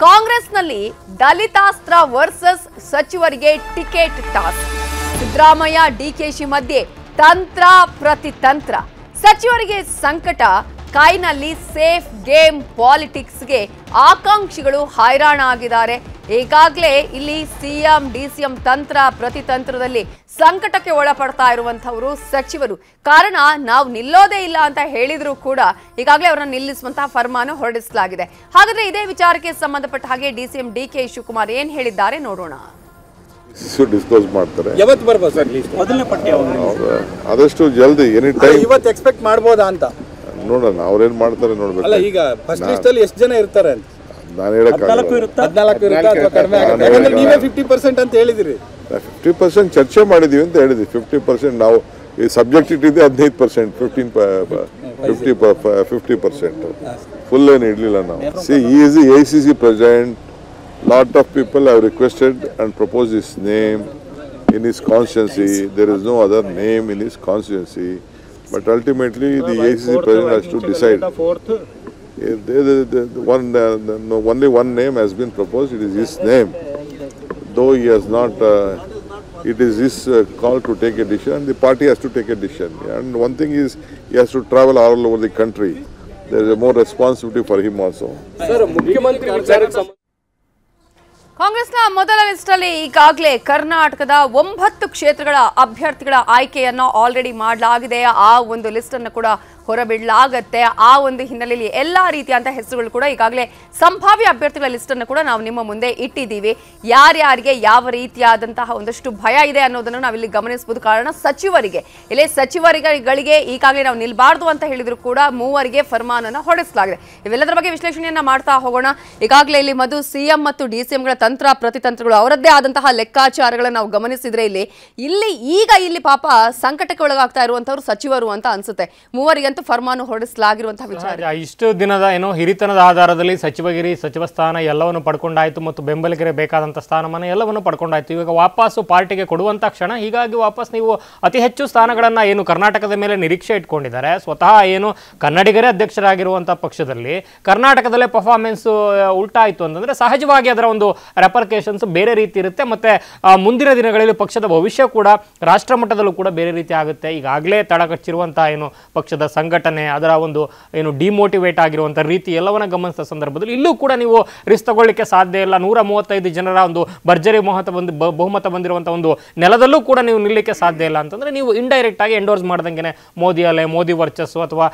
ಕಾಂಗ್ರೆಸ್ನಲ್ಲಿ ದಲಿತಾಸ್ತ್ರ ವರ್ಸಸ್ ಸಚಿವರಿಗೆ ಟಿಕೆಟ್ ಟಾಸ್ ಸಿದ್ದರಾಮಯ್ಯ ಡಿಕೆಶಿ ಮಧ್ಯೆ ತಂತ್ರ ಪ್ರತಿತಂತ್ರ ಸಚಿವರಿಗೆ ಸಂಕಟ ಕೈನಲ್ಲಿ ಸೇಫ್ ಗೇಮ್ ಪಾಲಿಟಿಕ್ಸ್ಗೆ ಆಕಾಂಕ್ಷಿಗಳು ಹೈರಾಣ ಆಗಿದ್ದಾರೆ. ಈಗಾಗಲೇ ಇಲ್ಲಿ ಸಿಎಂ ಡಿಸಿಎಂ ತಂತ್ರ ಪ್ರತಿತಂತ್ರದಲ್ಲಿ ಸಂಕಟಕ್ಕೆ ಒಳಪಡ್ತಾ ಇರುವಂತವರು ಸಚಿವರು. ಕಾರಣ ನಾವು ನಿಲ್ಲೋದೇ ಇಲ್ಲ ಅಂತ ಹೇಳಿದ್ರು ಕೂಡ ಈಗಾಗಲೇ ಅವರನ್ನು ನಿಲ್ಲಿಸುವಂತಹ ಫರ್ಮಾನು ಹೊರಡಿಸಲಾಗಿದೆ. ಹಾಗಾದ್ರೆ ಇದೇ ವಿಚಾರಕ್ಕೆ ಸಂಬಂಧಪಟ್ಟ ಹಾಗೆ ಡಿಸಿಎಂ ಡಿ ಕೆ ಶಿವಕುಮಾರ್ ಏನ್ ಹೇಳಿದ್ದಾರೆ ನೋಡೋಣ. ಡಿಸ್ಕ್ಲೋಸ್ ಮಾಡ್ತಾರೆ. ಯಾವತ್ತು ಬರ್ಬೋದು ಸರ್ ಲೀಸ್ಟ್ ಮೊದಲನೇ ಪಟ್ಟಿ ಯಾವಾಗ? ಆದಷ್ಟು ಜಲ್ದಿ ಎನಿ ಟೈಮ್ ಇವತ್ತು ಎಕ್ಸ್ಪೆಕ್ಟ್ ಮಾಡ್ಬೋದಾ ಅಂತ? ನೋಡೋಣ ಅವ್ರೇನ್ ಮಾಡ್ತಾರೆ ಅಲ್ಲ ನೋಡ್ಬೇಕು ಈಗ ಫಸ್ಟ್ ಲಿಸ್ಟ್ ಅಲ್ಲಿ ಎಷ್ಟು ಜನ ಇರ್ತಾರೆ ಅಂತ? ನಾನು ಹೇಳಕ್ಕಾಗಲ್ಲ ನಾಲ್ಕು ಇರುತ್ತಾ? ಹದಿನಾಲ್ಕು ಇರುತ್ತಾ ಅಥವಾ ಕಡಿಮೆ ಆಗುತ್ತೆ? ನಾನು ಯಾಕಂದ್ರೆ ನೀವೇ ಹೇಳಲ್ಲ. ಫಿಫ್ಟಿ ಪರ್ಸೆಂಟ್ ಅಂತ ಹೇಳಿದಿರಿ. ಫಿಫ್ಟಿ ಪರ್ಸೆಂಟ್ ಚರ್ಚೆ ಮಾಡಿದೀವಿ ಅಂತ ಹೇಳಿದ್ವಿ. ಫಿಫ್ಟಿ ಪರ್ಸೆಂಟ್ ನಾವು ಈ ಸಬ್ಜೆಕ್ಟ್ ಇಟ್ಟಿದ್ದೆ ಹದಿನೈದು percent fifteen fifty fifty percent full ಏನು ಇಡಲಿಲ್ಲ ನಾವು. C is A C C president lot of people have requested and propose his name in his constituency there is no other name in his constituency. But ultimately, the ACC president has to decide. The, the, the, one, uh, no, only one name has been proposed. It is his name, though he has not. Uh, it is his uh, call to take a decision. And the party has to take a decision. And one thing is, he has to travel all over the country. There is a more responsibility for him also. Sir, ಕಾಂಗ್ರೆಸ್ನ ಮೊದಲ list ಅಲ್ಲಿ ಈಗಾಗಲೇ ಕರ್ನಾಟಕದ ಒಂಬತ್ತು ಕ್ಷೇತ್ರಗಳ ಅಭ್ಯರ್ಥಿಗಳ ಆಯ್ಕೆಯನ್ನು already ಮಾಡಲಾಗಿದೆ. ಆ ಒಂದು ಲಿಸ್ಟ್ ಅನ್ನು ಕೂಡ ಹೊರಬಿಡಲಾಗತ್ತೆ. ಆ ಒಂದು ಹಿನ್ನೆಲೆಯಲ್ಲಿ ಎಲ್ಲಾ ರೀತಿಯಂತ ಹೆಸರುಗಳು ಕೂಡ ಈಗಾಗಲೇ ಸಂಭಾವ್ಯ ಅಭ್ಯರ್ಥಿಗಳ ಲಿಸ್ಟ್ ಅನ್ನು ಕೂಡ ನಾವು ನಿಮ್ಮ ಮುಂದೆ ಇಟ್ಟಿದ್ದೀವಿ. ಯಾರ್ಯಾರಿಗೆ ಯಾವ ರೀತಿಯಾದಂತಹ ಒಂದಷ್ಟು ಭಯ ಇದೆ ಅನ್ನೋದನ್ನು ನಾವಿಲ್ಲಿ ಗಮನಿಸಬಹುದು. ಕಾರಣ ಸಚಿವರಿಗೆ, ಇಲ್ಲಿ ಸಚಿವರಿಗಳಿಗೆ ಈಗಾಗಲೇ ನಾವು ನಿಲ್ಬಾರ್ದು ಅಂತ ಹೇಳಿದ್ರು ಕೂಡ ಮೂವರಿಗೆ ಫರ್ಮಾನನ್ನ ಹೊರಡಿಸಲಾಗಿದೆ. ಇವೆಲ್ಲದರ ಬಗ್ಗೆ ವಿಶ್ಲೇಷಣೆಯನ್ನ ಮಾಡ್ತಾ ಹೋಗೋಣ. ಈಗಾಗಲೇ ಇಲ್ಲಿ ಮಧು ಸಿಎಂ ಮತ್ತು ಡಿಸಿಎಂಗಳ ತಂತ್ರ, ಪ್ರತಿತಂತ್ರಗಳು ಅವರದ್ದೇ ಆದಂತಹ ಲೆಕ್ಕಾಚಾರಗಳನ್ನು ನಾವು ಗಮನಿಸಿದ್ರೆ ಇಲ್ಲಿ ಇಲ್ಲಿ ಈಗ ಇಲ್ಲಿ ಪಾಪ ಸಂಕಟಕ್ಕೆ ಒಳಗಾಗ್ತಾ ಇರುವಂತವ್ರು ಸಚಿವರು ಅಂತ ಅನ್ಸುತ್ತೆ. ಮೂವರಿಗಂತೂ ಫರ್ಮಾನು ಹೊರಡಿಸಲಾಗಿರುವಂತಹ ವಿಚಾರ. ಇಷ್ಟು ದಿನದ ಏನೋ ಹಿರಿತನದ ಆಧಾರದಲ್ಲಿ ಸಚಿವಗಿರಿ ಸಚಿವ ಸ್ಥಾನ ಎಲ್ಲವನ್ನು ಪಡ್ಕೊಂಡಾಯ್ತು ಮತ್ತು ಬೆಂಬಲಿಗರಿಗೆ ಬೇಕಾದಂಥ ಸ್ಥಾನಮಾನ ಎಲ್ಲವನ್ನು ಪಡ್ಕೊಂಡಾಯ್ತು. ಇವಾಗ ವಾಪಸ್ಸು ಪಾರ್ಟಿಗೆ ಕೊಡುವಂಥ ಕ್ಷಣ ಹೀಗಾಗಿ ವಾಪಸ್ ನೀವು ಅತಿ ಹೆಚ್ಚು ಸ್ಥಾನಗಳನ್ನು ಏನು ಕರ್ನಾಟಕದ ಮೇಲೆ ನಿರೀಕ್ಷೆ ಇಟ್ಕೊಂಡಿದ್ದಾರೆ. ಸ್ವತಃ ಏನು ಕನ್ನಡಿಗರೇ ಅಧ್ಯಕ್ಷರಾಗಿರುವಂಥ ಪಕ್ಷದಲ್ಲಿ ಕರ್ನಾಟಕದಲ್ಲೇ ಪರ್ಫಾರ್ಮೆನ್ಸ್ ಉಲ್ಟಾ ಆಯಿತು ಅಂತಂದ್ರೆ ಸಹಜವಾಗಿ ಅದರ ಒಂದು ರೆಪರ್ಕೇಶನ್ಸ್ ಬೇರೆ ರೀತಿ ಇರುತ್ತೆ. ಮತ್ತೆ ಮುಂದಿನ ದಿನಗಳಲ್ಲಿ ಪಕ್ಷದ ಭವಿಷ್ಯ ಕೂಡ ರಾಷ್ಟ್ರ ಮಟ್ಟದಲ್ಲೂ ಕೂಡ ಬೇರೆ ರೀತಿ ಆಗುತ್ತೆ. ಈಗಾಗಲೇ ತಡಗಚ್ಚಿರುವಂತಹ ಏನು ಪಕ್ಷದ ಸಂಘಟನೆ, ಅದರ ಒಂದು ಏನು ಡಿಮೋಟಿವೇಟ್ ಆಗಿರುವಂಥ ರೀತಿ ಎಲ್ಲವನ್ನ ಗಮನಿಸಿದ ಸಂದರ್ಭದಲ್ಲಿ ಇಲ್ಲೂ ಕೂಡ ನೀವು ರಿಸ್ಕ್ ತಗೊಳ್ಳಿಕ್ಕೆ ಸಾಧ್ಯ ಇಲ್ಲ. ನೂರ ಮೂವತ್ತೈದು ಜನರ ಒಂದು ಭರ್ಜರಿ ಮಹತ ಬಂದು ಬಹುಮತ ಬಂದಿರುವಂಥ ಒಂದು ನೆಲದಲ್ಲೂ ಕೂಡ ನೀವು ನಿಲ್ಲಕ್ಕೆ ಸಾಧ್ಯ ಇಲ್ಲ ಅಂತಂದ್ರೆ ನೀವು ಇಂಡೈರೆಕ್ಟ್ ಆಗಿ ಎಂಡೋರ್ಸ್ ಮಾಡ್ದಂಗೆ ಮೋದಿ ಅಲೆ, ಮೋದಿ ವರ್ಚಸ್ಸು ಅಥವಾ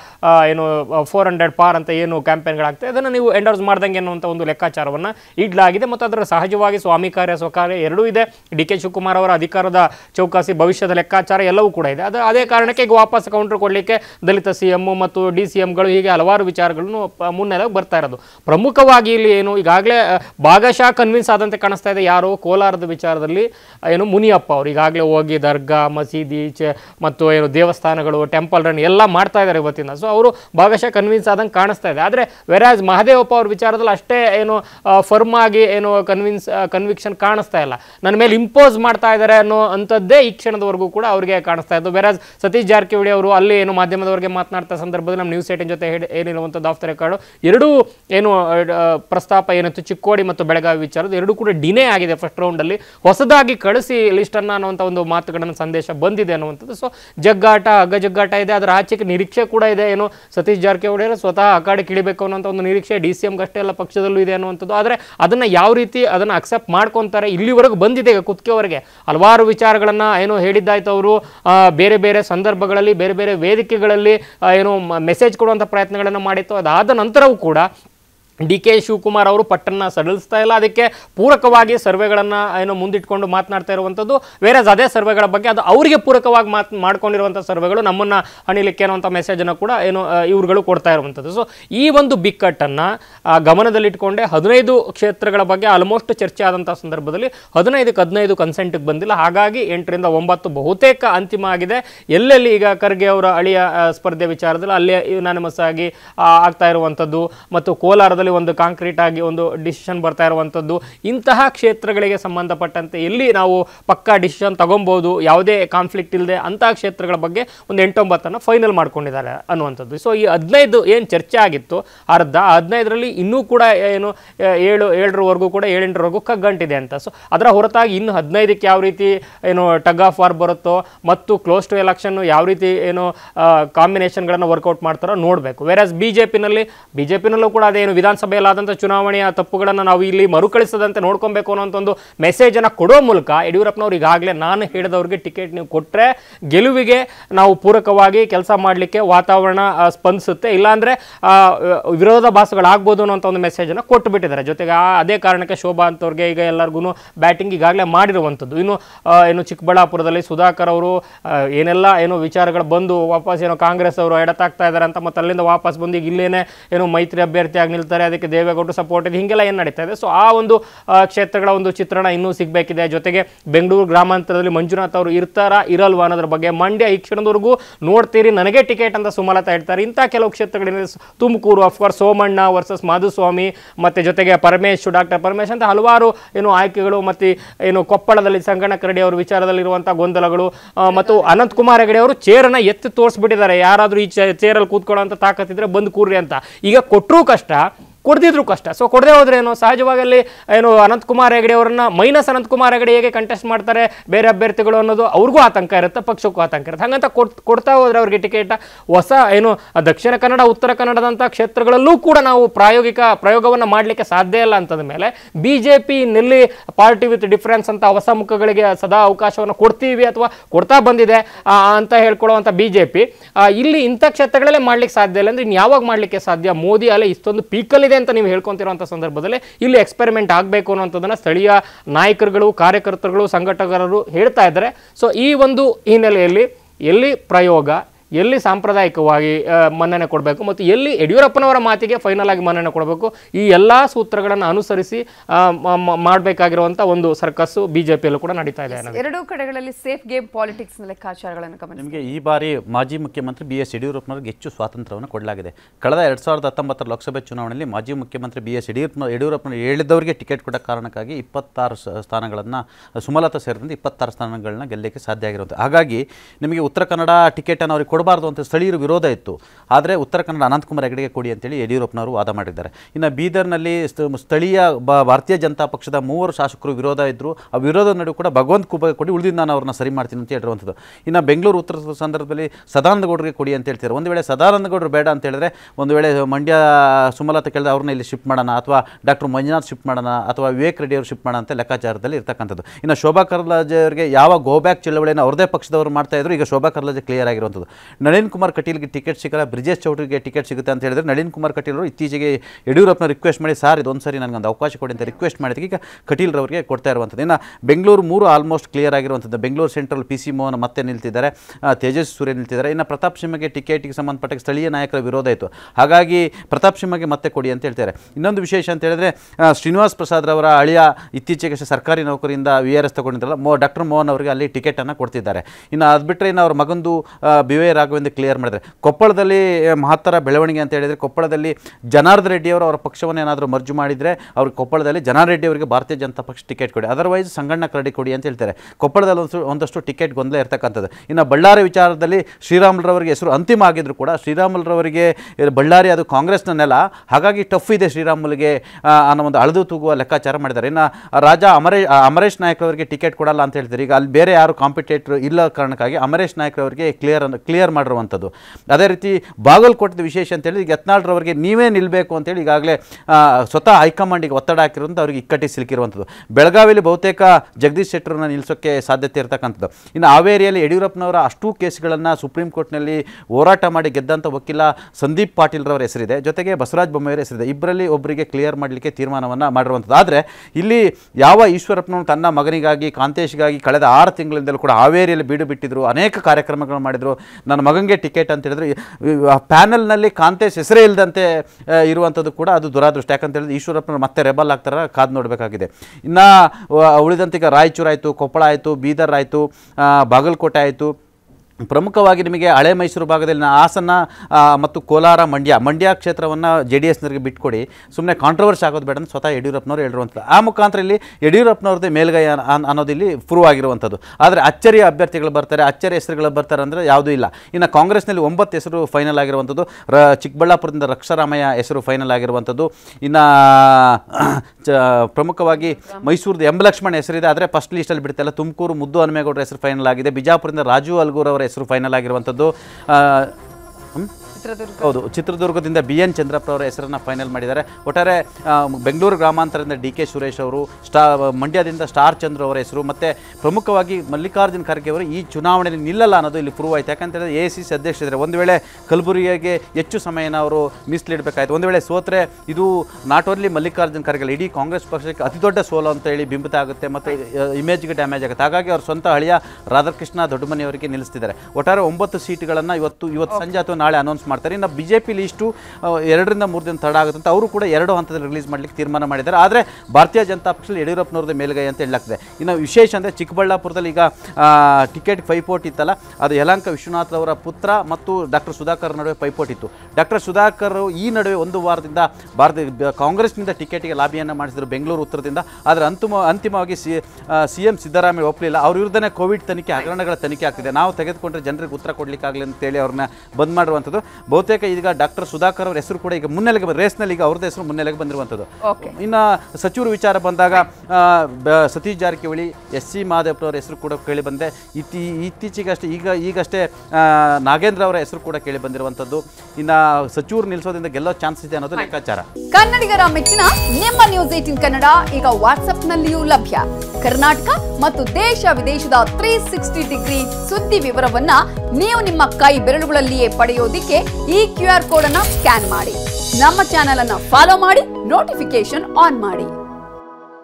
ಏನು ಫೋರ್ ಹಂಡ್ರೆಡ್ ಪಾರ್ ಅಂತ ಏನು ಕ್ಯಾಂಪೇನ್ಗಳಾಗ್ತದೆ ಅದನ್ನು ನೀವು ಎಂಡೋರ್ಸ್ ಮಾಡ್ದಂಗೆ ಅನ್ನುವಂಥ ಒಂದು ಲೆಕ್ಕಾಚಾರವನ್ನು ಇಡಲಾಗಿದೆ ಮತ್ತು ಅದರ ಸಹಜವಾಗಿ ಸ್ವಾಮಿ ಕಾರ್ಯ, ಸ್ವಕಾರ್ಯ ಎರಡೂ ಇದೆ. ಡಿ ಕೆ ಶಿವಕುಮಾರ್ ಅವರ ಅಧಿಕಾರದ ಚೌಕಾಸಿ ಭವಿಷ್ಯದ ಲೆಕ್ಕಾಚಾರ ಎಲ್ಲವೂ ಕೂಡ ಇದೆ. ಅದು, ಅದೇ ಕಾರಣಕ್ಕೆ ಈಗ ವಾಪಸ್ ಕೌಂಟರ್ ಕೊಡಲಿಕ್ಕೆ ದಲಿತ ಸಿ ಮತ್ತು ಡಿ ಸಿ ಹೀಗೆ ಹಲವಾರು ವಿಚಾರಗಳನ್ನು ಮುನ್ನೆಲೆಗೆ ಬರ್ತಾ ಇರೋದು. ಪ್ರಮುಖವಾಗಿ ಇಲ್ಲಿ ಏನು ಈಗಾಗಲೇ ಭಾಗಶಃ ಕನ್ವಿನ್ಸ್ ಆದಂತೆ ಕಾಣಿಸ್ತಾ ಇದೆ ಯಾರು ಕೋಲಾರದ ವಿಚಾರದಲ್ಲಿ ಏನು ಮುನಿಯಪ್ಪ ಅವರು. ಈಗಾಗಲೇ ಹೋಗಿ ದರ್ಗಾ, ಮಸೀದಿ, ಚೆ, ಮತ್ತು ಏನು ದೇವಸ್ಥಾನಗಳು ಟೆಂಪಲ್ ರನ್ ಎಲ್ಲ ಮಾಡ್ತಾ ಇದ್ದಾರೆ ಇವತ್ತಿನ ಸೊ ಅವರು ಭಾಗಶಃ ಕನ್ವಿನ್ಸ್ ಆದಂಗೆ ಕಾಣಿಸ್ತಾ ಇದೆ. ಆದರೆ ವೆರಾಜ್ ಮಹದೇವಪ್ಪ ಅವ್ರ ವಿಚಾರದಲ್ಲಿ ಅಷ್ಟೇ ಏನು ಫರ್ಮ್ ಆಗಿ ಏನು ಕನ್ವಿನ್ಸ್ ಕನ್ವಿಕ್ಷನ್ ಕಾಣಿಸ್ತಾ ಇಲ್ಲ. ನನ್ನ ಮೇಲೆ ಇಂಪೋಸ್ ಮಾಡ್ತಾ ಇದ್ದಾರೆ ಅನ್ನೋ ಅಂಥದ್ದೇ ಈ ಕ್ಷಣದವರೆಗೂ ಕೂಡ ಅವರಿಗೆ ಕಾಣಿಸ್ತಾ ಇದ್ದು. ವೆರಾಜ್ ಸತೀಶ್ ಜಾರಕಿಹೊಳಿ ಅವರು ಅಲ್ಲಿ ಏನು ಮಾಧ್ಯಮದವರಿಗೆ ಮಾತನಾಡ್ತಾ ಸಂದರ್ಭದಲ್ಲಿ ನಮ್ಮ ನ್ಯೂಸ್ ಏಟಿನ್ ಜೊತೆ ಏನಿರುವಂಥದ್ದು ಆಫ್ ದ ರೆಕಾರ್ಡು ಎರಡೂ ಏನು ಪ್ರಸ್ತಾಪ ಏನಿತ್ತು ಚಿಕ್ಕೋಡಿ ಮತ್ತು ಬೆಳಗಾವಿ ವಿಚಾರದ ಎರಡೂ ಕೂಡ ಡಿನೇ ಆಗಿದೆ ಫಸ್ಟ್ ರೌಂಡಲ್ಲಿ ಹೊಸದಾಗಿ ಕಳಿಸಿ ಲಿಸ್ಟನ್ನು ಅನ್ನುವಂಥ ಒಂದು ಮಾತುಗಳನ್ನು ಸಂದೇಶ ಬಂದಿದೆ ಅನ್ನುವಂಥದ್ದು. ಸೊ ಜಗ್ಗಾಟ ಅಗ್ಗ ಜಗ್ಗಾಟ ಇದೆ ಅದರ ಆಚೆಗೆ ನಿರೀಕ್ಷೆ ಕೂಡ ಇದೆ. ಏನು ಸತೀಶ್ ಜಾರಕಿಹೊಳಿ ಸ್ವತಃ ಅಕಾಡೆ ಕಿಳಿಬೇಕು ಅನ್ನೋಂಥ ಒಂದು ನಿರೀಕ್ಷೆ ಡಿ ಸಿ ಎಮ್ಗಷ್ಟೇ ಎಲ್ಲ ಪಕ್ಷದಲ್ಲೂ ಇದೆ ಅನ್ನುವಂಥದ್ದು. ಆದರೆ ಅದನ್ನು ಯಾವ ರೀತಿ ಅದನ್ನು ಅಕ್ಸೆಪ್ಟ್ ಮಾಡ್ಕೊತಾರೆ ಇಲ್ಲಿವರೆಗೂ ಬಂದಿದೆ ಈಗ ಕುತ್ತಿಗೆವರೆಗೆ ಹಲವಾರು ವಿಚಾರಗಳನ್ನು ಏನು ಹೇಳಿದ್ದಾಯ್ತು ಅವರು. ಬೇರೆ ಬೇರೆ ಸಂದರ್ಭಗಳಲ್ಲಿ ಬೇರೆ ಬೇರೆ ವೇದಿಕೆಗಳಲ್ಲಿ ಆ, ಏನು ಮೆಸೇಜ್ ಕೊಡುವಂಥ ಪ್ರಯತ್ನಗಳನ್ನು ಮಾಡಿತ್ತು. ಅದಾದ ನಂತರವೂ ಕೂಡ ಡಿ ಕೆ ಶಿವಕುಮಾರ್ ಅವರು ಪಟ್ಟನ್ನ ಸಡಿಲಿಸ್ತಾ ಇಲ್ಲ. ಅದಕ್ಕೆ ಪೂರಕವಾಗಿ ಸರ್ವೆಗಳನ್ನು ಏನು ಮುಂದಿಟ್ಕೊಂಡು ಮಾತನಾಡ್ತಾ ಇರುವಂಥದ್ದು. ಬೇರೆ ಅದೇ ಸರ್ವೆಗಳ ಬಗ್ಗೆ ಅದು ಅವರಿಗೆ ಪೂರಕವಾಗಿ ಮಾತ್ ಮಾಡ್ಕೊಂಡಿರುವಂಥ ಸರ್ವೆಗಳು ನಮ್ಮನ್ನು ಹಣಿಲಿಕ್ಕೆ ಅನ್ನುವಂಥ ಮೆಸೇಜನ್ನು ಕೂಡ ಏನು ಇವರುಗಳು ಕೊಡ್ತಾ ಇರುವಂಥದ್ದು. ಸೊ ಈ ಒಂದು ಬಿಕ್ಕಟ್ಟನ್ನು ಗಮನದಲ್ಲಿಟ್ಕೊಂಡೆ ಹದಿನೈದು ಕ್ಷೇತ್ರಗಳ ಬಗ್ಗೆ ಆಲ್ಮೋಸ್ಟ್ ಚರ್ಚೆ ಆದಂಥ ಸಂದರ್ಭದಲ್ಲಿ ಹದಿನೈದಕ್ಕೆ ಹದಿನೈದು ಕನ್ಸೆಂಟ್ಗೆ ಬಂದಿಲ್ಲ. ಹಾಗಾಗಿ ಎಂಟರಿಂದ ಒಂಬತ್ತು ಬಹುತೇಕ ಅಂತಿಮ ಆಗಿದೆ. ಎಲ್ಲೆಲ್ಲಿ ಈಗ ಖರ್ಗೆ ಅವರ ಅಳಿಯ ಸ್ಪರ್ಧೆ ವಿಚಾರದಲ್ಲಿ ಅಲ್ಲಿ ಯುನಾನಿಮಸ್ ಆಗಿ ಆಗ್ತಾ ಇರುವಂಥದ್ದು. ಮತ್ತು ಕೋಲಾರದಲ್ಲಿ ಒಂದು ಕಾಂಕ್ರೀಟ್ ಆಗಿ ಒಂದು ಡಿಸಿಷನ್ ಬರ್ತಾ ಇರುವಂಥದ್ದು, ಇಂತಹ ಕ್ಷೇತ್ರಗಳಿಗೆ ಸಂಬಂಧಪಟ್ಟಂತೆ ಎಲ್ಲಿ ನಾವು ಪಕ್ಕಾ ಡಿಸಿಷನ್ ತಗೊಬೋದು, ಯಾವುದೇ ಕಾನ್ಫ್ಲಿಕ್ಟ್ ಇಲ್ಲದೆ ಅಂತಹ ಕ್ಷೇತ್ರಗಳ ಬಗ್ಗೆ ಒಂದು ಎಂಟೊಂಬತ್ತನ್ನು ಫೈನಲ್ ಮಾಡ್ಕೊಂಡಿದ್ದಾರೆ ಅನ್ನುವಂಥದ್ದು. ಸೊ ಈ ಹದಿನೈದು ಏನು ಚರ್ಚೆ ಆಗಿತ್ತು, ಅರ್ಧ ಹದಿನೈದರಲ್ಲಿ ಇನ್ನೂ ಕೂಡ ಏನು ಏಳು, ಏಳರವರೆಗೂ ಕೂಡ ಏಳೆಂಟರವರೆಗೂ ಕಗ್ಗಂಟಿದೆ ಅಂತ. ಸೊ ಅದರ ಹೊರತಾಗಿ ಇನ್ನು ಹದಿನೈದಕ್ಕೆ ಯಾವ ರೀತಿ ಏನು ಟಗ್ ಆಫ್ ವಾರ್ ಬರುತ್ತೋ ಮತ್ತು ಕ್ಲೋಸ್ ಟು ಎಲೆಕ್ಷನ್ ಯಾವ ರೀತಿ ಏನು ಕಾಂಬಿನೇಷನ್ಗಳನ್ನು ವರ್ಕೌಟ್ ಮಾಡ್ತಾರೋ ನೋಡಬೇಕು. ವೇರಾಸ್ ಬಿ ಜೆ ಪಿನಲ್ಲಿ ಬಿ ಜೆ ಪಿನಲ್ಲೂ ಕೂಡ ಅದೇನು ವಿಧಾನಸಭೆಯಲ್ಲಾದಂಥ ಚುನಾವಣೆಯ ತಪ್ಪುಗಳನ್ನು ನಾವು ಇಲ್ಲಿ ಮರುಕಳಿಸದಂತೆ ನೋಡ್ಕೊಬೇಕು ಅನ್ನೋಂಥ ಒಂದು ಮೆಸೇಜನ್ನು ಕೊಡೋ ಮೂಲಕ ಯಡಿಯೂರಪ್ಪನವ್ರು ಈಗಾಗಲೇ ನಾನು ಹೇಳಿದವ್ರಿಗೆ ಟಿಕೆಟ್ ನೀವು ಕೊಟ್ಟರೆ ಗೆಲುವಿಗೆ ನಾವು ಪೂರಕವಾಗಿ ಕೆಲಸ ಮಾಡಲಿಕ್ಕೆ ವಾತಾವರಣ ಸ್ಪಂದಿಸುತ್ತೆ. ಇಲ್ಲಾಂದರೆ ವಿರೋಧಾಭಾಸಗಳಾಗ್ಬೋದು ಅನ್ನೋಂಥ ಒಂದು ಮೆಸೇಜನ್ನು ಕೊಟ್ಟು ಬಿಟ್ಟಿದ್ದಾರೆ ಜೊತೆಗೆ ಅದೇ ಕಾರಣಕ್ಕೆ ಶೋಭಾ ಅಂತವ್ರಿಗೆ ಈಗ ಎಲ್ಲರಿಗೂ ಬ್ಯಾಟಿಂಗ್ ಈಗಾಗಲೇ ಮಾಡಿರುವಂಥದ್ದು. ಇನ್ನು ಏನು ಚಿಕ್ಕಬಳ್ಳಾಪುರದಲ್ಲಿ ಸುಧಾಕರ್ ಅವರು ಏನೆಲ್ಲ ಏನು ವಿಚಾರಗಳು ಬಂದು ವಾಪಸ್ ಏನೋ ಕಾಂಗ್ರೆಸ್ ಅವರು ಎಡತಾಗ್ತಾ ಇದ್ದಾರೆ ಅಂತ ಮತ್ತೆ ಅಲ್ಲಿಂದ ವಾಪಸ್ ಬಂದು ಈಗ ಇಲ್ಲೇನೆ ಏನು ಮೈತ್ರಿ ಅಭ್ಯರ್ಥಿಯಾಗಿ ನಿಲ್ತಾರೆ. ಅದಕ್ಕೆ ದೇವೇಗೌಡರು ಸಪೋರ್ಟ್ ಇದೆ. ಹೀಗೆಲ್ಲ ಏನು ನಡೀತಾ ಇದೆ? ಸೊ ಆ ಒಂದು ಕ್ಷೇತ್ರಗಳ ಒಂದು ಚಿತ್ರಣ ಇನ್ನೂ ಸಿಗಬೇಕಿದೆ. ಜೊತೆಗೆ ಬೆಂಗಳೂರು ಗ್ರಾಮಾಂತರದಲ್ಲಿ ಮಂಜುನಾಥ್ ಅವರು ಇರ್ತಾರಾ, ಇರಲ್ವಾ ಅನ್ನೋದ್ರ ಬಗ್ಗೆ ಮಂಡ್ಯ ಈ ಕ್ಷಣದವರೆಗೂ ನೋಡ್ತೀರಿ. ನನಗೆ ಟಿಕೆಟ್ ಅಂತ ಸುಮಲತಾ ಹೇಳ್ತಾರೆ. ಇಂಥ ಕೆಲವು ಕ್ಷೇತ್ರಗಳಿವೆ ಸ್- Tumakuru of course Somanna versus Madhuswamy, ಮತ್ತು ಜೊತೆಗೆ ಪರಮೇಶ್ ಡಾಕ್ಟರ್ ಪರಮೇಶ್ ಅಂತ ಹಲವಾರು, ಏನು ಆಯ್ಕೆಗಳು, ಮತ್ತು ಏನು ಕೊಪ್ಪಳದಲ್ಲಿ ಸಂಗಣ್ಣ ಕರಡಿ ಅವರ ವಿಚಾರದಲ್ಲಿರುವಂಥ ಗೊಂದಲಗಳು ಮತ್ತು ಅನಂತ್ ಕುಮಾರ್ ಹೆಗಡೆ ಅವರು ಚೇರನ್ನು ಎತ್ತಿ ತೋರಿಸ್ಬಿಟ್ಟಿದ್ದಾರೆ. ಯಾರಾದರೂ ಈ ಚೇರಲ್ಲಿ ಕೂತ್ಕೊಳ್ಳೋ ಅಂತ ತಾಕತ್ತಿದ್ರೆ ಬಂದು ಕೂರ್ರಿ ಅಂತ. ಈಗ ಕೊಟ್ಟರೂ ಕಷ್ಟ ಕೊಡ್ದಿದ್ರು ಕಷ್ಟ. ಸೊ ಕೊಡದೆ ಹೋದ್ರೆ ಏನು? ಸಹಜವಾಗಿ ಅಲ್ಲಿ ಏನು ಅನಂತಕುಮಾರ್ ಹೆಗಡೆ ಅವರನ್ನ ಮೈನಸ್ ಅನಂತಕುಮಾರ್ ಹೆಗಡೆ ಹೇಗೆ ಕಂಟೆಸ್ಟ್ ಮಾಡ್ತಾರೆ, ಬೇರೆ ಅಭ್ಯರ್ಥಿಗಳು ಅನ್ನೋದು ಅವ್ರಿಗೂ ಆತಂಕ ಇರುತ್ತೆ, ಪಕ್ಷಕ್ಕೂ ಆತಂಕ ಇರುತ್ತೆ. ಹಾಗಂತ ಕೊಡ್, ಕೊಡ್ತಾ ಹೋದ್ರೆ ಅವ್ರಿಗೆ ಟಿಕೆಟ್ ಹೊಸ ಏನು ದಕ್ಷಿಣ ಕನ್ನಡ, ಉತ್ತರ ಕನ್ನಡದಂಥ ಕ್ಷೇತ್ರಗಳಲ್ಲೂ ಕೂಡ ನಾವು ಪ್ರಾಯೋಗಿಕ ಪ್ರಯೋಗವನ್ನು ಮಾಡಲಿಕ್ಕೆ ಸಾಧ್ಯ ಇಲ್ಲ ಅಂತಂದ ಮೇಲೆ B J party with difference ಅಂತ ಹೊಸ ಮುಖಗಳಿಗೆ ಸದಾ ಅವಕಾಶವನ್ನು ಕೊಡ್ತೀವಿ ಅಥವಾ ಕೊಡ್ತಾ ಬಂದಿದೆ ಅಂತ ಹೇಳ್ಕೊಳ್ಳುವಂಥ ಬಿ ಜೆ ಪಿ ಇಲ್ಲಿ ಇಂಥ ಕ್ಷೇತ್ರಗಳಲ್ಲೇ ಮಾಡ್ಲಿಕ್ಕೆ ಸಾಧ್ಯ ಇಲ್ಲ ಅಂದ್ರೆ ಇನ್ನು ಯಾವಾಗ ಮಾಡ್ಲಿಕ್ಕೆ ಸಾಧ್ಯ? ಮೋದಿ ಅಲೆ ಇಷ್ಟೊಂದು ಪೀಕಲ್ಲಿದೆ ಅಂತ ನೀವು ಹೇಳ್ಕೊಂತಿರೋ ಸಂದರ್ಭದಲ್ಲಿ ಇಲ್ಲಿ ಎಕ್ಸ್ಪೆರಿಮೆಂಟ್ ಆಗಬೇಕು ಅನ್ನೋಂಥದ್ದನ್ನು ಸ್ಥಳೀಯ ನಾಯಕರುಗಳು, ಕಾರ್ಯಕರ್ತರುಗಳು ಸಂಘಟಕರರು ಹೇಳ್ತಾ ಇದ್ದಾರೆ. ಸೊ ಈ ಒಂದು ಹಿನ್ನೆಲೆಯಲ್ಲಿ ಎಲ್ಲಿ ಪ್ರಯೋಗ ಎಲ್ಲಿ ಸಾಂಪ್ರದಾಯಿಕವಾಗಿ ಮನ್ನಣೆ ಕೊಡಬೇಕು ಮತ್ತು ಎಲ್ಲಿ ಯಡಿಯೂರಪ್ಪನವರ ಮಾತಿಗೆ ಫೈನಲ್ ಆಗಿ ಮನ್ನಣೆ ಕೊಡಬೇಕು ಈ ಎಲ್ಲ ಸೂತ್ರಗಳನ್ನು ಅನುಸರಿಸಿ ಮಾಡಬೇಕಾಗಿರುವಂಥ ಒಂದು ಸರ್ಕಸ್ಸು ಬಿ ಜೆ ಪಿಯಲ್ಲೂ ಕೂಡ ನಡೀತಾ ಇದೆ. ಎರಡೂ ಕಡೆಗಳಲ್ಲಿ ಸೇಫ್ ಗೇಮ್ ಪಾಲಿಟಿಕ್ಸ್ ಲೆಕ್ಕಾಚಾರಗಳನ್ನು ಗಮನಿಸಿ. ನಿಮಗೆ ಈ ಬಾರಿ ಮಾಜಿ ಮುಖ್ಯಮಂತ್ರಿ ಬಿ ಎಸ್ ಯಡಿಯೂರಪ್ಪನವರಿಗೆ ಹೆಚ್ಚು ಸ್ವಾತಂತ್ರ್ಯವನ್ನು ಕೊಡಲಾಗಿದೆ. ಕಳೆದ ಎರಡು ಸಾವಿರದ ಹತ್ತೊಂಬತ್ತರ ಲೋಕಸಭೆ ಚುನಾವಣೆಯಲ್ಲಿ ಮಾಜಿ ಮುಖ್ಯಮಂತ್ರಿ ಬಿ ಎಸ್ ಯಡಿಯೂರಪ್ಪ ಯಡಿಯೂರಪ್ಪನ ಹೇಳಿದವರಿಗೆ ಟಿಕೆಟ್ ಕೊಡೋ ಕಾರಣಕ್ಕಾಗಿ ಇಪ್ಪತ್ತಾರು ಸ- ಸ್ಥಾನಗಳನ್ನು ಸುಮಲತಾ ಸೇರಿದಂತೆ ಇಪ್ಪತ್ತಾರು ಸ್ಥಾನಗಳನ್ನ ಗೆಲ್ಲಕ್ಕೆ ಸಾಧ್ಯ ಆಗಿರುತ್ತೆ ಹಾಗಾಗಿ ನಿಮಗೆ ಉತ್ತರ ಕನ್ನಡ ಟಿಕೆಟನ್ನು ಅವ್ರಿಗೆ ಕೊಡಬಾರ್ದು ಅಂತ ಸ್ಥಳೀಯರು ವಿರೋಧ ಇತ್ತು. ಆದರೆ ಉತ್ತರ ಕನ್ನಡ ಅನಂತಕುಮಾರ್ ಹೆಗಡೆಗೆ ಕೊಡಿ ಅಂತೇಳಿ ಯಡಿಯೂರಪ್ಪನವರು ವಾದ ಮಾಡಿದ್ದಾರೆ. ಇನ್ನು ಬೀದರ್ನಲ್ಲಿ ಸ್ಥ- ಸ್ಥಳೀಯ ಭಾರತೀಯ ಜನತಾ ಪಕ್ಷದ ಮೂವರು ಶಾಸಕರು ವಿರೋಧ ಇದ್ದರು ಆ ವಿರೋಧ ನಡುವೆ ಕೂಡ ಭಗವಂತ ಕುಬ ಕೊಡಿ ಉಳಿದಿಂದ ನಾನು ಅವ್ರನ್ನ ಸರಿ ಮಾಡ್ತೀನಿ ಅಂತ ಹೇಳಿರುವಂಥದ್ದು. ಇನ್ನು ಬೆಂಗಳೂರು ಉತ್ತರ ಸಂದರ್ಭದಲ್ಲಿ ಸದಾನಂದಗೌಡರಿಗೆ ಕೊಡಿ ಅಂತ ಹೇಳ್ತಾರೆ ಒಂದು ವೇಳೆ ಸದಾನಂದ ಗೌಡರು ಬೇಡ ಅಂತ ಹೇಳಿದ್ರೆ, ಒಂದು ವೇಳೆ ಮಂಡ್ಯ ಸುಮಲತಾ ಕೇಳಿದ್ರೆ ಅವ್ರನ್ನ ಇಲ್ಲಿ ಶಿಫ್ಟ್ ಮಾಡೋಣ ಅಥವಾ ಡಾಕ್ಟರ್ ಮಂಜುನಾಥ್ ಶಿಫ್ಟ್ ಮಾಡೋಣ ಅಥವಾ ವಿವೇಕ್ ರೆಡ್ಡಿ ಅವರು ಶಿಫ್ಟ್ ಮಾಡೋಣ ಅಂತ ಲೆಕ್ಕಾಚಾರದಲ್ಲಿ ಇರ್ತಕ್ಕಂಥದ್ದು. ಇನ್ನು ಶೋಭಾ ಕರ್ಲಾಜೆ ಅವರಿಗೆ ಯಾವ ಗೋ ಬ್ಯಾಕ್ ಚಳವಳಿಯನ್ನು ಅವ್ರದೇ ಪಕ್ಷದವರು ಮಾಡ್ತಾ ಇದ್ರು, ಈಗ ಶೋಭಾ ಕರ್ಲಾಜೆ ಕ್ಲಿಯರ್ ಆಗಿರುವಂಥದ್ದು. ನಳಿನ್ ಕುಮಾರ್ ಕಟೀಲ್ಗೆ ಟಿಕೆಟ್ ಸಿಗಲ್ಲ, ಬ್ರಿಜೇಶ್ ಚೌಟ್ರಿಗೆ ಟಿಕೆಟ್ ಸಿಗುತ್ತೆ ಅಂತ ಹೇಳಿದ್ರೆ ನಳಿನ್ ಕುಮಾರ್ ಕಟೀಲ್ ಅವರು ಇತ್ತೀಚೆಗೆ ಯಡಿಯೂರಪ್ಪನ ರಿಕ್ವೆಸ್ಟ್ ಮಾಡಿ, ಸಾರ್ ಇದೊಂದು ಸರಿ ನನಗೊಂದು ಅವಕಾಶ ಕೊಡಿ ಅಂತ ರಿಕ್ವೆಸ್ಟ್ ಮಾಡಿದ್ದೀಗ ಈಗ ಕಟೀಲ್ರವರಿಗೆ ಕೊಡ್ತಾ ಇರುವಂಥದ್ದು. ಇನ್ನು ಬೆಂಗಳೂರು ಮೂರು ಆಲ್ಮೋಸ್ಟ್ ಕ್ಲಿಯರ್ ಆಗಿರುವಂಥದ್ದು. Bengaluru central P C Mohan ಮತ್ತೆ ನಿಲ್ತಿದ್ದಾರೆ. ತೇಜಸ್ ಸೂರ್ಯ ನಿಲ್ತಿದ್ದಾರೆ. ಇನ್ನು ಪ್ರತಾಪ್ ಸಿಂಹಗೆ ಟಿಕೆಟ್ಗೆ ಸಂಬಂಧಪಟ್ಟ ಸ್ಥಳೀಯ ನಾಯಕರ ವಿರೋಧ ಇತ್ತು. ಹಾಗಾಗಿ ಪ್ರತಾಪ್ ಸಿಂಹಗೆ ಮತ್ತೆ ಕೊಡಿ ಅಂತ ಹೇಳ್ತಾರೆ ಇನ್ನೊಂದು ವಿಶೇಷ ಅಂತ ಹೇಳಿದ್ರೆ ಶ್ರೀನಿವಾಸ್ ಪ್ರಸಾದ್ ರವರ ಅಳಿಯ ಇತ್ತೀಚೆಗೆ ಸರ್ಕಾರಿ ನೌಕರಿಯಿಂದ ವಿ ಆರ್ ಎಸ್ ತಗೊಂಡಿದ್ರಲ್ಲ, ಮೋ, ಡಾಕ್ಟರ್ ಮೋಹನ್ ಅವರಿಗೆ ಅಲ್ಲಿ ಟಿಕೆಟನ್ನು ಕೊಡ್ತಿದ್ದಾರೆ. ಇನ್ನು ಅದು ಬಿಟ್ಟರೆ ಇನ್ನು ಅವ್ರ ಮಗಂದು ಬಿ ವೈ ರಾಘವೇಂದ್ರ ಕ್ಲಿಯರ್ ಮಾಡಿದ್ದಾರೆ ಕೊಪ್ಪಳದಲ್ಲಿ ಮಹತ್ತರ ಬೆಳವಣಿಗೆ ಅಂತ ಹೇಳಿದರೆ ಕೊಪ್ಪಳದಲ್ಲಿ ಜನಾರ್ದ ರೆಡ್ಡಿಯವರು ಅವರ ಪಕ್ಷವನ್ನು ಏನಾದರೂ ಮರ್ಜು ಮಾಡಿದರೆ ಅವರು ಕೊಪ್ಪಳದಲ್ಲಿ ಜನಾರ್ದ ರೆಡ್ಡಿ ಅವರಿಗೆ ಭಾರತೀಯ ಜನತಾ ಪಕ್ಷ ಟಿಕೆಟ್ ಕೊಡಿ. ಅದರ್ವೈಸ್ ಸಂಗಣ್ಣ ಕರಡಿ ಕೊಡಿ ಅಂತ ಹೇಳ್ತಾರೆ. ಕೊಪ್ಪಳದಲ್ಲಿ ಒಂದು ಒಂದಷ್ಟು ಟಿಕೆಟ್ ಗೊಂದಲ ಇರ್ತಕ್ಕಂಥದ್ದು. ಇನ್ನು ಬಳ್ಳಾರಿ ವಿಚಾರದಲ್ಲಿ ಶ್ರೀರಾಮುಲುರವರಿಗೆ ಹೆಸರು ಅಂತಿಮ ಆಗಿದ್ರು ಕೂಡ ಶ್ರೀರಾಮುಲುರವರಿಗೆ ಬಳ್ಳಾರಿ ಅದು ಕಾಂಗ್ರೆಸ್ನ ನೆಲ. ಹಾಗಾಗಿ ಟಫ್ ಇದೆ ಶ್ರೀರಾಮುಲುಗೆ ಅನ್ನೋ ಒಂದು ಅಳದು ತೂಗುವ ಲೆಕ್ಕಾಚಾರ ಮಾಡಿದ್ದಾರೆ. ಇನ್ನು ರಾಜ ಅಮರೇಶ್ ಅಮರೇಶ್ ನಾಯಕರವರಿಗೆ ಟಿಕೆಟ್ ಕೊಡಲ್ಲ ಅಂತ ಹೇಳ್ತಾರೆ. ಈಗ ಅಲ್ಲಿ ಬೇರೆ ಯಾರು ಕಾಂಪಿಟೇಟರ್ ಇಲ್ಲ ಕಾರಣಕ್ಕಾಗಿ ಅಮರೇಶ್ ನಾಯಕರವರಿಗೆ ಕ್ಲಿಯರ್ ಕ್ಲಿಯರ್ ಮಾಡಿರುವಂಥದ್ದು. ಅದೇ ರೀತಿ ಬಾಗಲಕೋಟದ ವಿಶೇಷ ಅಂತೇಳಿ ಯತ್ನಾಳ್ರವರಿಗೆ ನೀವೇ ನಿಲ್ಲಬೇಕು ಅಂತೇಳಿ ಈಗಾಗಲೇ ಸ್ವತಃ ಹೈಕಮಾಂಡಿಗೆ ಒತ್ತಡ ಹಾಕಿರೋದು ಅವ್ರಿಗೆ ಇಕ್ಕಟ್ಟಿ ಸಿಲುಕಿರುವಂಥದ್ದು. ಬೆಳಗಾವಿಯಲ್ಲಿ ಬಹುತೇಕ ಜಗದೀಶ್ ಶೆಟ್ಟರನ್ನ ನಿಲ್ಲಿಸೋಕ್ಕೆ ಸಾಧ್ಯತೆ ಇರತಕ್ಕಂಥದ್ದು. ಇನ್ನು ಹಾವೇರಿಯಲ್ಲಿ ಯಡಿಯೂರಪ್ಪನವರ ಅಷ್ಟೂ ಕೇಸ್ಗಳನ್ನು ಸುಪ್ರೀಂ ಕೋರ್ಟ್ನಲ್ಲಿ ಹೋರಾಟ ಮಾಡಿ ಗೆದ್ದಂಥ ವಕೀಲ ಸಂದೀಪ್ ಪಾಟೀಲ್ರವರ ಹೆಸರಿದೆ. ಜೊತೆಗೆ ಬಸವರಾಜ್ ಬೊಮ್ಮಾಯಿಯವರ ಹೆಸರಿದೆ. ಇಬ್ಬರಲ್ಲಿ ಒಬ್ಬರಿಗೆ ಕ್ಲಿಯರ್ ಮಾಡಲಿಕ್ಕೆ ತೀರ್ಮಾನವನ್ನು ಮಾಡಿರುವಂಥದ್ದು. ಆದರೆ ಇಲ್ಲಿ ಯಾವ ಈಶ್ವರಪ್ಪನವರು ತನ್ನ ಮಗನಿಗಾಗಿ, ಕಾಂತೇಶ್ಗಾಗಿ ಕಳೆದ ಆರು ತಿಂಗಳಿಂದಲೂ ಕೂಡ ಹಾವೇರಿಯಲ್ಲಿ ಬೀಡು ಬಿಟ್ಟಿದ್ರು, ಅನೇಕ ಕಾರ್ಯಕ್ರಮಗಳು ಮಾಡಿದರು. ನನ್ನ ಮಗನಿಗೆ ಟಿಕೆಟ್ ಅಂತ ಹೇಳಿದ್ರೆ ಪ್ಯಾನಲ್ನಲ್ಲಿ ಕಾಂತೇಶ್ ಹೆಸರೇ ಇಲ್ಲದಂತೆ ಇರುವಂಥದ್ದು ಕೂಡ ಅದು ದುರಾದೃಷ್ಟ. ಯಾಕಂತ ಹೇಳಿದ್ರೆ ಈಶ್ವರಪ್ಪನ ಮತ್ತೆ ರೆಬಲ್ ಆಗ್ತಾರೆ, ಕಾದು ನೋಡಬೇಕಾಗಿದೆ. ಇನ್ನು ಉಳಿದಂತೆ ಈಗ ರಾಯಚೂರು ಆಯಿತು, ಕೊಪ್ಪಳ ಆಯಿತು, ಬೀದರ್ ಆಯಿತು ಬಾಗಲಕೋಟೆ ಆಯಿತು ಪ್ರಮುಖವಾಗಿ ನಿಮಗೆ ಹಳೆ ಮೈಸೂರು ಭಾಗದಲ್ಲಿ ಹಾಸನ ಮತ್ತು ಕೋಲಾರ ಮಂಡ್ಯ ಮಂಡ್ಯ ಕ್ಷೇತ್ರವನ್ನು ಜೆ ಡಿ ಎಸ್ನವರಿಗೆ ಬಿಟ್ಕೊಡಿ. ಸುಮ್ಮನೆ ಕಾಂಟ್ರವರ್ಸಿ ಆಗೋದು ಬೇಡ ಅಂತ ಸ್ವತಃ ಯಡಿಯೂರಪ್ಪನವರು ಹೇಳಿರುವಂಥದ್ದು. ಆ ಮುಖಾಂತರ ಇಲ್ಲಿ ಯಡಿಯೂರಪ್ಪನವ್ರದ್ದೇ ಮೇಲ್ಗೈ ಅನ್- ಅನ್- ಅನ್ನೋದು ಇಲ್ಲಿ ಪ್ರೂವ್ ಆಗಿರುವಂಥದ್ದು. ಆದರೆ ಅಚ್ಚರಿಯ ಅಭ್ಯರ್ಥಿಗಳು ಬರ್ತಾರೆ ಅಚ್ಚರಿ ಹೆಸರುಗಳು ಬರ್ತಾರೆ ಅಂದರೆ ಯಾವುದೂ ಇಲ್ಲ. ಇನ್ನು ಕಾಂಗ್ರೆಸ್ನಲ್ಲಿ ಒಂಬತ್ತು ಹೆಸರು ಫೈನಲ್ ಆಗಿರುವಂಥದ್ದು. ರ, ಚಿಕ್ಕಬಳ್ಳಾಪುರದಿಂದ ರಕ್ಷಾರಾಮಯ್ಯ ಹೆಸರು ಫೈನಲ್ ಆಗಿರುವಂಥದ್ದು. ಇನ್ನು, ಚ, ಪ್ರಮುಖವಾಗಿ ಮೈಸೂರದ ಎಂ ಲಕ್ಷ್ಮಣ್ ಹೆಸರಿದೆ. ಆದರೆ ಫಸ್ಟ್ ಲಿಸ್ಟಲ್ಲಿ ಬಿಡ್ತಲ್ಲ ತುಮಕೂರು ಮುದ್ದು ಹನುಮೇಗೌಡರ ಹೆಸರು ಫೈನಲ್ ಆಗಿದೆ. ಬಿಜಾಪುರದಿಂದ ರಾಜು ಅಲ್ಗೂರ್ ಹೆಸರು ಫೈನಲ್ ಆಗಿರುವಂಥದ್ದು? ಚಿತ್ರದುರ್ಗ. ಹೌದು ಚಿತ್ರದುರ್ಗದಿಂದ ಬಿ ಎನ್ ಚಂದ್ರಪ್ಪ ಅವರ ಹೆಸರನ್ನು ಫೈನಲ್ ಮಾಡಿದ್ದಾರೆ. ಒಟ್ಟಾರೆ ಬೆಂಗಳೂರು ಗ್ರಾಮಾಂತರದಿಂದ ಡಿ ಕೆ ಸುರೇಶ್ ಅವರು ಸ್ಟಾ ಮಂಡ್ಯದಿಂದ ಸ್ಟಾರ್ ಚಂದ್ರ ಅವರ ಹೆಸರು ಮತ್ತು ಪ್ರಮುಖವಾಗಿ ಮಲ್ಲಿಕಾರ್ಜುನ್ ಖರ್ಗೆ ಅವರು ಈ ಚುನಾವಣೆಯಲ್ಲಿ ನಿಲ್ಲಲ್ಲ ಅನ್ನೋದು ಇಲ್ಲಿ ಪ್ರೂವ್ ಆಯಿತು. ಯಾಕಂತೇಳಿದ್ರೆ ಎ ಸಿ ಸಿ ಅಧ್ಯಕ್ಷರಿದ್ದಾರೆ ಒಂದು ವೇಳೆ ಕಲಬುರಗಿಗೆ ಹೆಚ್ಚು ಸಮಯನ ಅವರು ಮೀಸಲಿಡಬೇಕಾಯ್ತು ಒಂದು ವೇಳೆ ಸೋತ್ರೆ ಇದು ನಾಟ್ ಓನ್ಲಿ ಮಲ್ಲಿಕಾರ್ಜುನ್ ಖರ್ಗೆ ಇಡೀ ಕಾಂಗ್ರೆಸ್ ಪಕ್ಷಕ್ಕೆ ಅತಿ ದೊಡ್ಡ ಸೋಲು ಅಂತ ಹೇಳಿ ಬಿಂಬಿತ ಆಗುತ್ತೆ ಮತ್ತು ಇಮೇಜ್ಗೆ ಡ್ಯಾಮೇಜ್ ಆಗುತ್ತೆ. ಹಾಗಾಗಿ ಅವ್ರ ಸ್ವಂತ ಹಳಿಯ ರಾಧಾಕೃಷ್ಣ ದೊಡ್ಡಮನಿ ಅವರಿಗೆ ನಿಲ್ಲಿಸ್ತಿದ್ದಾರೆ. ಒಟ್ಟಾರೆ ಒಂಬತ್ತು ಸೀಟ್ಗಳನ್ನು ಇವತ್ತು ಇವತ್ತು ಸಂಜೆ ಅಥವಾ ನಾಳೆ ಅನೌನ್ಸ್ ಮಾಡ್ತಾರೆ. ಇನ್ನು ಬಿ ಜೆ ಪಿ ಲೀಸ್ಟು ಎರಡರಿಂದ ಮೂರು ದಿನ ತಡ ಆಗುತ್ತೆ ಅಂತ ಅವರು ಕೂಡ ಎರಡು ಹಂತದಲ್ಲಿ ರಿಲೀಸ್ ಮಾಡಲಿಕ್ಕೆ ತೀರ್ಮಾನ ಮಾಡಿದ್ದಾರೆ. ಆದರೆ ಭಾರತೀಯ ಜನತಾ ಪಕ್ಷದಲ್ಲಿ ಯಡಿಯೂರಪ್ಪನವ್ರದ್ದು ಮೇಲುಗೈ ಅಂತ ಹೇಳಲಾಗ್ತದೆ. ಇನ್ನು ವಿಶೇಷ ಅಂದರೆ ಚಿಕ್ಕಬಳ್ಳಾಪುರದಲ್ಲಿ ಈಗ ಟಿಕೆಟ್ ಪೈಪೋಟಿ ಇತ್ತಲ್ಲ, ಅದು ಯಲಾಂಕ ವಿಶ್ವನಾಥ್ ಅವರ ಪುತ್ರ ಮತ್ತು ಡಾಕ್ಟರ್ ಸುಧಾಕರ್ ನಡುವೆ ಪೈಪೋಟಿ ಇತ್ತು. ಡಾಕ್ಟರ್ ಸುಧಾಕರ್ ಈ ನಡುವೆ ಒಂದು ವಾರದಿಂದ ಭಾರತ ಕಾಂಗ್ರೆಸ್ನಿಂದ ಟಿಕೆಟ್ಗೆ ಲಾಬಿಯನ್ನು ಮಾಡಿಸಿದರು ಬೆಂಗಳೂರು ಉತ್ತರದಿಂದ. ಆದರೆ ಅಂತಿಮ, ಅಂತಿಮವಾಗಿ ಸಿ ಸಿ ಎಂ ಸಿದ್ದರಾಮಯ್ಯ ಒಪ್ಪಲಿಲ್ಲ ಅವ್ರ ವಿರುದ್ಧನೇ ಕೋವಿಡ್ ತನಿಖೆ ಹಗರಣಗಳ ತನಿಖೆ ಆಗ್ತಿದೆ. ನಾವು ತೆಗೆದುಕೊಂಡ್ರೆ ಜನರಿಗೆ ಉತ್ತರ ಕೊಡಲಿಕ್ಕಾಗಲಿ ಅಂತೇಳಿ ಅವ್ರನ್ನ ಬಂದ್ ಮಾಡಿರುವಂಥದ್ದು. ಬಹುತೇಕ ಈಗ ಡಾಕ್ಟರ್ ಸುಧಾಕರ್ ಅವರ ಹೆಸರು ಕೂಡ ಈಗ ಮುನ್ನೆಲೆಗೆ ರೇಸ್ನಲ್ಲಿ ಈಗ ಅವ್ರದ್ದು ಹೆಸರು ಮುನ್ನೆಲೆಗೆ ಬಂದಿರುವಂಥದ್ದು. ಇನ್ನು ಸಚಿವರು ವಿಚಾರ ಬಂದಾಗ ಸತೀಶ್ ಜಾರಕಿಹೊಳಿ ಎಸ್ ಸಿ ಮಹದೇವರವ್ರ ಹೆಸರು ಕೂಡ ಕೇಳಿ ಬಂದೆ. ಇತ್ತೀ ಇತ್ತೀಚೆಗಷ್ಟೇ ಈಗ ಈಗಷ್ಟೇ ನಾಗೇಂದ್ರ ಅವರ ಹೆಸರು ಕೂಡ ಕೇಳಿ ಬಂದಿರುವಂಥದ್ದು. ಇನ್ನು ಸಚಿವರು ನಿಲ್ಲಿಸೋದ್ರಿಂದ ಗೆಲ್ಲೋ ಚಾನ್ಸ್ ಇದೆ ಅನ್ನೋದು ಲೆಕ್ಕಾಚಾರ. ಕನ್ನಡಿಗರ ಮೆಚ್ಚಿನ ನಿಮ್ಮ ನ್ಯೂಸ್ ಏಟಿನ್ ಕನ್ನಡ ಈಗ ವಾಟ್ಸ್ಆಪ್ನಲ್ಲಿಯೂ ಲಭ್ಯ. ಕರ್ನಾಟಕ ಮತ್ತು ದೇಶ ವಿದೇಶದ ತ್ರೀ ಸಿಕ್ಸ್ಟಿ ಡಿಗ್ರಿ ಸುದ್ದಿ ವಿವರವನ್ನ ನೀವು ನಿಮ್ಮ ಕೈ ಬೆರಳುಗಳಲ್ಲಿಯೇ ಪಡೆಯೋದಿಕ್ಕೆ ಈ ಕ್ಯೂ ಆರ್ ಕೋಡ್ ಅನ್ನ ಸ್ಕ್ಯಾನ್ ಮಾಡಿ. ನಮ್ಮ ಚಾನೆಲ್ ಅನ್ನ ಫಾಲೋ ಮಾಡಿ ನೋಟಿಫಿಕೇಶನ್ ಆನ್ ಮಾಡಿ.